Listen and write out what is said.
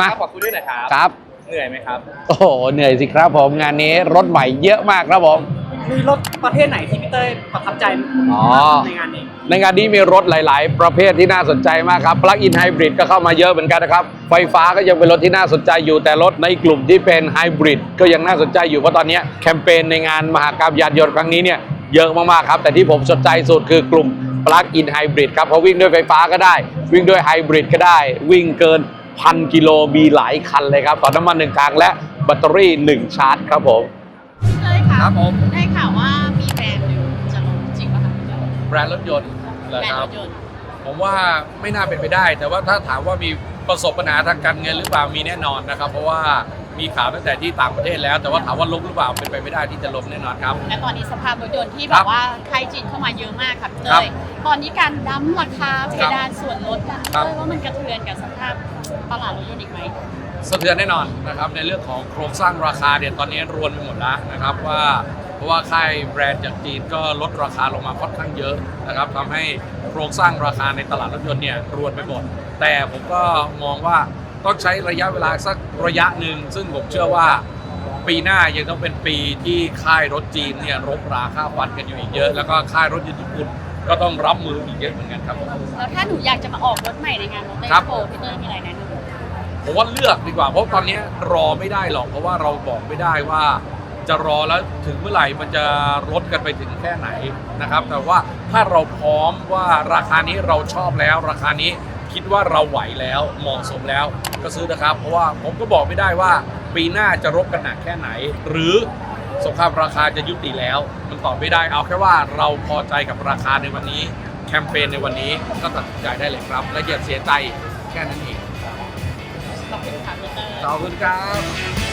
ต้ยมาครับ ขอคุยด้วยหน่อยครับครับ เหนื่อยไหมครับ โอ้โหเหนื่อยสิครับผมงานนี้รถใหม่เยอะมากครับผม มีรถประเภทไหนที่พี่เต้ยประทับใจอ๋อ ในงานนี้ ในงานนี้มีรถหลาย ๆ ประเภทที่น่าสนใจมากครับ Plug-in Hybrid ก็เข้ามาเยอะเหมือนกันนะครับ ไฟฟ้าก็ยังเป็นรถที่น่าสนใจอยู่ แต่รถในกลุ่มที่เป็นไฮบริดก็ยังน่าสนใจอยู่ เพราะตอนนี้แคมเปญในงานมหากรรมยานยนต์ครั้งนี้เนี่ยเยอะมาก ๆ ครับ แต่ที่ผมสนใจสุดคือกลุ่ม Plug-in Hybrid ครับ เพราะวิ่งด้วยไฟฟ้าก็ได้ วิ่งด้วยไฮบริดก็ได้ วิ่งเกิน พันกิโลมีหลายคันเลยครับต่อน้ำมันหนึ่งทางและแบตเตอรี่หนึ่งชาร์จครับผมพี่เต้ยค่ะครับผม ได้ข่าวว่ามีแบรนด์หนึ่งจะลงจริงป่ะคะพี่เต้ยแบรนด์รถยนต์เหรอแบรนคด์รัรบถยนต์ผมว่าไม่น่าเป็นไปได้ แต่ว่าถ้าถามว่ามีประสบปัญหาทางการเงินหรือเปล่ามีแน่นอนนะครับ เพราะว่ามีข่าวตั้งแต่ที่ต่างประเทศแล้ว แต่ว่าถามว่าล้มหรือเปล่าเป็นไปไม่ได้ที่จะล้มแน่นอนครับ และตอนนี้สภาพรถยนต์ที่คแบรับบว่าไทยจีนเข้ามาเยอะมากค่ะพี่ครัเต้บย ตอนนี้การดั้มราคาเพครับดานส่วนลดกันครัเต้บยว่ามันกระเทือนกับสภาพตลาดรถยนต์อีกไหม สะเทือนแน่นอนนะครับในเรื่องของโครงสร้างราคาเนี่ยตอนนี้รวนไปหมดแล้วนะครับว่าเพราะว่าค่ายแบรนด์จากจีนก็ลดราคาลงมาค่อนข้างเยอะนะครับทำให้โครงสร้างราคาในตลาดรถยนต์เนี่ยรวนไปหมดแต่ผมก็มองว่าต้องใช้ระยะเวลาสักระยะหนึ่งซึ่งผมเชื่อว่า ปีหน้ายังต้องเป็นปีที่ค่ายรถจีนเนี่ยรบราค่าฟันกันอยู่อีกเยอะ แล้วก็ค่ายรถยนต์ญี่ปุ่น ก็ต้องรับมืออีกเยอะเหมือนกันครับผมแล้วถ้าหนูอยากจะมาออกรถใหม่ในงานรถเต้ยครับโปรพี่เต้ยมีอะไรแนะนำ ผมว่าเลือกดีกว่าเพราะตอนนี้รอไม่ได้หรอกเพราะว่าเราบอกไม่ได้ว่า จะรอแล้วถึงเมื่อไหร่มันจะลดกันไปถึงแค่ไหนนะครับ แต่ว่าถ้าเราพร้อมว่าราคานี้เราชอบแล้ว ราคานี้คิดว่าเราไหวแล้วเหมาะสมแล้วก็ซื้อนะครับ เพราะว่าผมก็บอกไม่ได้ว่าปีหน้าจะรบกันหนักแค่ไหน หรือ สงครามราคาจะยุติแล้ว มันตอบไม่ได้เอาแค่ว่าเราพอใจกับราคาในวันนี้ แคมเปญในวันนี้ก็ตัดสินใจได้เลยครับ และอย่าเสียใจแค่นั้นเองขอบคุณค่ะพี่เต้ยขอบคุณครับ